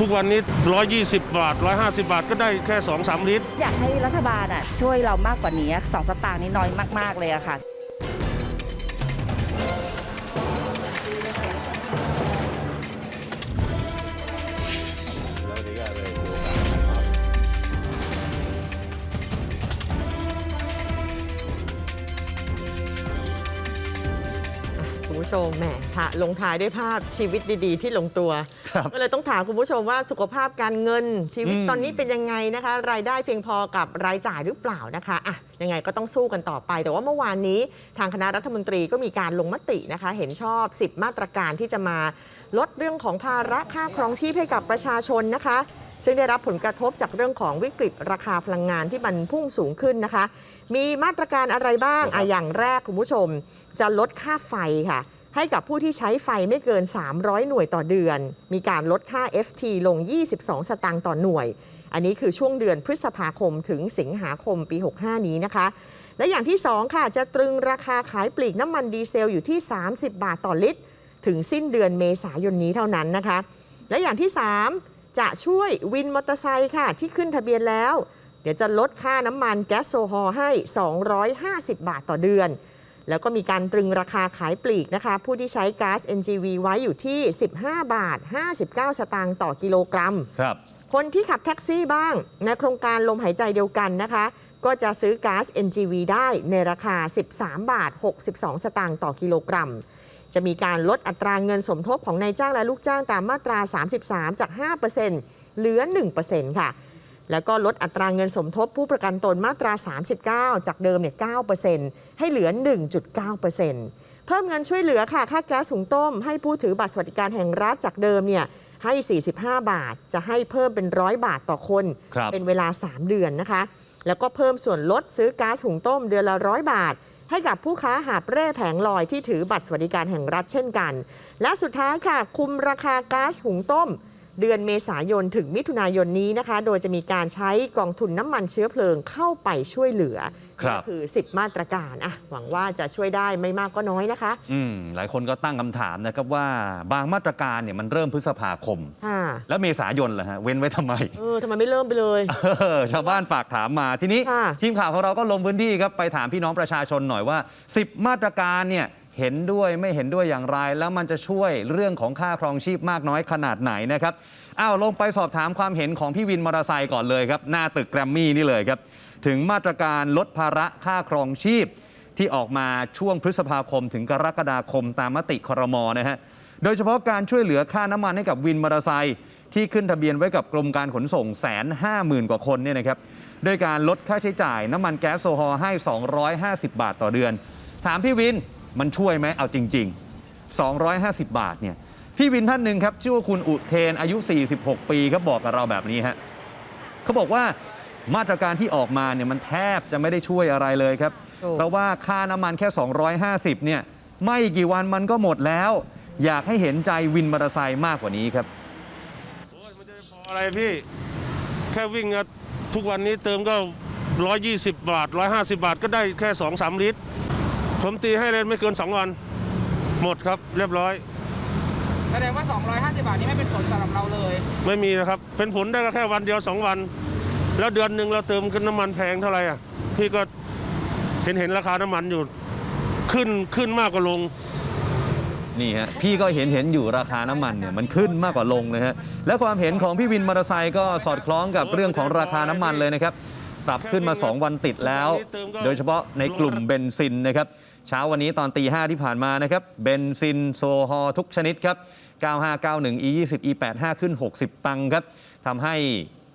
ทุกวันนี้ 120 บาท 150 บาทก็ได้แค่ 2-3 ลิตร อยากให้รัฐบาลอะช่วยเรามากกว่านี้สองสตางค์นี้น้อยมาก ๆ เลยอะค่ะ คุณผู้ชมแหมฮะลงท้ายด้วยภาพชีวิตดี ๆ ที่ลงตัวครับก็เลยต้องถามคุณผู้ชมว่าสุขภาพการเงิน ชีวิตอืมตอนนี้เป็นยังไงนะคะ รายได้เพียงพอกับรายจ่ายหรือเปล่านะคะอะยังไงก็ต้องสู้กันต่อไป แต่ว่าเมื่อวานนี้ทางคณะรัฐมนตรีก็มีการลงมตินะคะ เห็นชอบ 10 มาตรการที่จะมาลดเรื่องของภาระค่าครองชีพให้กับประชาชนนะคะซึ่งได้รับผลกระทบจากเรื่องของวิกฤตราคาพลังงานที่มันพุ่งสูงขึ้นนะคะ มีมาตรการอะไรบ้างอะอย่างแรกคุณผู้ชม จะลดค่าไฟค่ะ ให้กับผู้ที่ใช้ไฟไม่เกิน 300 หน่วยต่อเดือน มีการลดค่า FT ลง 22 สตางค์ต่อหน่วย อันนี้คือช่วงเดือนพฤษภาคมถึงสิงหาคมปี 65 นี้นะคะ และอย่างที่ 2 ค่ะ จะตรึงราคาขายปลีกน้ำมันดีเซลอยู่ที่ 30 บาทต่อลิตร ถึงสิ้นเดือนเมษายนนี้เท่านั้นนะคะ และอย่างที่ 3 จะช่วยวินมอเตอร์ไซค์ค่ะที่ขึ้นทะเบียนแล้ว เดี๋ยวจะลดค่าน้ำมันแก๊สโซฮอล์ให้ 250 บาทต่อเดือน แล้วก็มีการตรึงราคาขายปลีกนะคะ ผู้ที่ใช้ก๊าซ NGV ไว้อยู่ที่ 15 บาท 59 สตางค์ต่อกิโลกรัม ครับ คนที่ขับแท็กซี่บ้างในโครงการลมหายใจเดียวกันนะคะ ก็จะซื้อก๊าซ NGV ได้ในราคา 13 บาท 62 สตางค์ต่อกิโลกรัม จะมีการลดอัตราเงินสมทบของนายจ้างและลูกจ้างตามมาตรา 33 จาก 5%เหลือ 1%ค่ะ แล้วก็ลดอัตราเงินสมทบผู้ประกันตนมาตรา 39 จากเดิมเนี่ย9%ให้เหลือ 1.9%เพิ่มเงินช่วยเหลือค่ะ ค่าแก๊สหุงต้ม ให้ผู้ถือบัตรสวัสดิการแห่งรัฐจากเดิมเนี่ยให้ 45 บาท จะให้เพิ่มเป็น 100 บาทต่อคนครับเป็นเวลา 3 เดือนนะคะ แล้วก็เพิ่มส่วนลดซื้อก๊าซหุงต้มเดือนละร้อยบาท ให้กับผู้ค้าหาบเร่แผงลอยที่ถือบัตรสวัสดิการแห่งรัฐเช่นกัน และสุดท้ายค่ะ คุมราคาก๊าซหุงต้ม เดือนเมษายนถึงมิถุนายนนี้นะคะ โดยจะมีการใช้กองทุนน้ำมันเชื้อเพลิงเข้าไปช่วยเหลือครับนี่คือ 10 มาตรการอะหวังว่าจะช่วยได้ไม่มากก็น้อยนะคะ อืมหลายคนก็ตั้งคำถามนะครับว่าบางมาตรการเนี่ยมันเริ่มพฤษภาคมค่ะแล้วเมษายนล่ะฮะ เว้นไว้ทำไมเออทำไมไม่เริ่มไปเลยเออชาวบ้านฝากถามมาทีนี้ค่ะทีมข่าวของเราก็ลงพื้นที่ครับ ไปถามพี่น้องประชาชนหน่อยว่า 10 มาตรการเนี่ย เห็นด้วยไม่เห็นด้วยอย่างไร แล้วมันจะช่วยเรื่องของค่าครองชีพมากน้อยขนาดไหนนะครับอ้าวลงไปสอบถามความเห็นของพี่วินมอเตอร์ไซค์ก่อนเลยครับ หน้าตึกแกรมมี่นี่เลยครับ ถึงมาตรการลดภาระค่าครองชีพ ที่ออกมาช่วงพฤษภาคมถึงกรกฎาคมตามมติครมนะฮะโดยเฉพาะการช่วยเหลือค่าน้ำมันให้กับวินมอเตอร์ไซค์ที่ขึ้นทะเบียนไว้กับกรมการขนส่งแสนห้าหมื่นกว่าคนเนี่ยนะครับโดยการลดค่าใช้จ่ายน้ำมันแก๊สโซฮอล์ให้ 250 บาทต่อเดือน ถามพี่วิน มันช่วยไหมเอาจริง ๆ 250 บาทเนี่ยพี่วินท่านหนึ่งครับชื่อว่าคุณอุเทนอายุ 46 ปีครับบอกกับเราแบบนี้ฮะเขาบอกว่ามาตรการที่ออกมาเนี่ยมันแทบจะไม่ได้ช่วยอะไรเลยครับถูกเพราะว่าค่าน้ำมันแค่ 250 เนี่ยไม่กี่วันมันก็หมดแล้ว อยากให้เห็นใจวินมอเตอร์ไซค์มากกว่านี้ครับโอ้ยมันจะพออะไรพี่ แค่วิ่งอะทุกวันนี้เติมก็ 120 บาท 150 บาทก็ได้แค่ 2-3 ลิตร ผมตีให้เลยไม่เกิน 2 วัน หมดครับเรียบร้อย แสดงว่า 250 บาทนี้ไม่เป็นผลสำหรับเราเลย ไม่มีนะครับ เป็นผลได้ก็แค่วันเดียว 2 วัน แล้วเดือนหนึ่งเราเติมกันน้ำมันแพงเท่าไหร่อะพี่ก็เห็นเห็นราคาน้ำมันอยู่ ขึ้นขึ้นมากกว่าลง นี่ฮะพี่ก็เห็นเห็นอยู่ราคาน้ำมันเนี่ยมันขึ้นมากกว่าลงเลยฮะและความเห็นของพี่วินมอเตอร์ไซค์ก็สอดคล้องกับเรื่องของราคาน้ำมันเลยนะครับ ปรับขึ้นมา 2 วันติดแล้ว โดยเฉพาะในกลุ่มเบนซินนะครับเช้าวันนี้ตอนตีห้าที่ผ่านมานะครับเบนซินโซฮอลทุกชนิดครับ 9591 E20 E85 ขึ้น 60 ตังค์ครับทำให้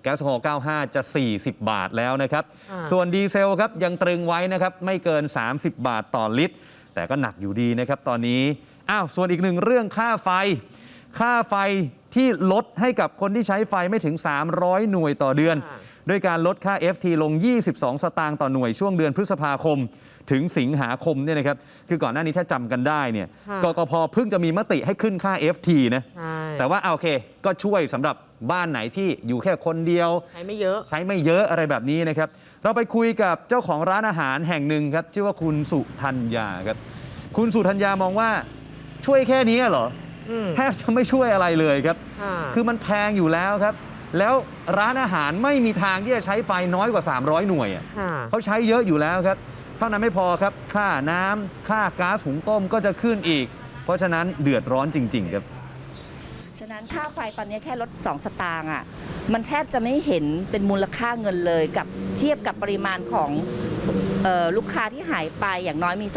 แก๊สโซฮอล95 จะ 40 บาทแล้วนะครับอ่าส่วนดีเซลครับยังตรึงไว้นะครับไม่เกิน 30 บาทต่อลิตร แต่ก็หนักอยู่ดีนะครับตอนนี้ อ้าว ส่วนอีกหนึ่งเรื่องค่าไฟ ค่าไฟที่ลดให้กับคนที่ใช้ไฟไม่ถึง 300 หน่วยต่อเดือนค่ะ ด้วยการลดค่า FT ลง 22 สตางค์ต่อหน่วยช่วงเดือนพฤษภาคม ถึงสิงหาคมเนี่ยนะครับคือก่อนหน้านี้ถ้าจำกันได้เนี่ยค่ะ กกพเพิ่งจะมีมติให้ขึ้นค่า FT นะ ใช่แต่ว่าเอาโอเคก็ช่วยสำหรับบ้านไหนที่อยู่แค่คนเดียว ใช้ไม่เยอะ ใช้ไม่เยอะอะไรแบบนี้นะครับ เราไปคุยกับเจ้าของร้านอาหารแห่งหนึ่งครับ ชื่อว่าคุณสุธัญญาครับ คุณสุธัญญามองว่าช่วยแค่นี้เหรอออืมแทบจะไม่ช่วยอะไรเลยครับ ค่ะ คือมันแพงอยู่แล้วครับ แล้วร้านอาหารไม่มีทางที่จะใช้ไฟน้อยกว่า 300 หน่วยอะค่ะเขาใช้เยอะอยู่แล้วครับ เท่านั้นไม่พอครับ ค่าน้ำค่าก๊าซหุงต้มก็จะขึ้นอีก เพราะฉะนั้นเดือดร้อนจริง ๆ ครับ ฉะนั้นค่าไฟตอนนี้แค่ลด 2 สตางค์อะ มันแทบจะไม่เห็นเป็นมูลค่าเงินเลยกับเทียบกับปริมาณของเออลูกค้าที่หายไปอย่างน้อยมี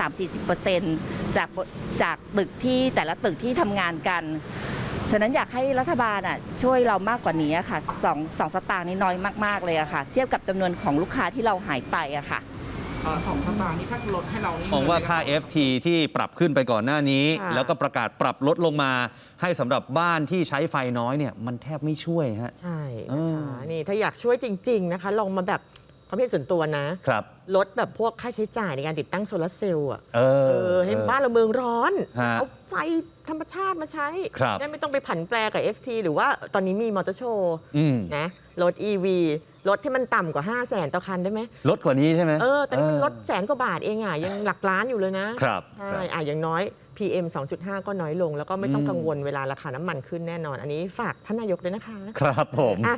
3-40%จากจากตึกที่แต่ละตึกที่ทำงานกัน ฉะนั้นอยากให้รัฐบาลอะช่วยเรามากกว่านี้อะค่ะสองสองสตางค์นี่น้อยมากๆเลยอะค่ะ เทียบกับจำนวนของลูกค้าที่เราหายไปอะค่ะ เอ่อสองสตางค์นี่ถ้าลดให้เรานี่มองว่าค่า FT ที่ปรับขึ้นไปก่อนหน้านี้ ค่ะ แล้วก็ประกาศปรับลดลงมา ให้สำหรับบ้านที่ใช้ไฟน้อยเนี่ยมันแทบไม่ช่วยฮะ ใช่เอนะอคะนี่ถ้าอยากช่วยจริง ๆ นะคะ ลองมาแบบ ความเห็นส่วนตัวนะ ครับ ลดแบบพวกค่าใช้จ่ายในการติดตั้งโซลาร์เซลล์อะเอเอออให้บ้านเราเมืองร้อน ฮะเอาไฟธรรมชาติมาใช้ครับได้ไม่ต้องไปผันแปรกับ FT หรือว่าตอนนี้มีมอเตอร์โชว์อืม นะรถ EV รถที่มันต่ำกว่า 5 0 0แสนต่อคันได้ไหม ลดกว่านี้ใช่ไหมเออ ตอนนี้มันลดแสนกว่าบาทเองอะ ยังหลักล้านอยู่เลยนะครับใช่ครับ อะอย่างน้อย PM 2.5 ก็น้อยลง แล้วก็ไม่ต้องอืมกังวลเวลาราคาน้ำมันขึ้นแน่นอน อันนี้ฝากท่านนายกด้วยนะคะ ครับผม อะ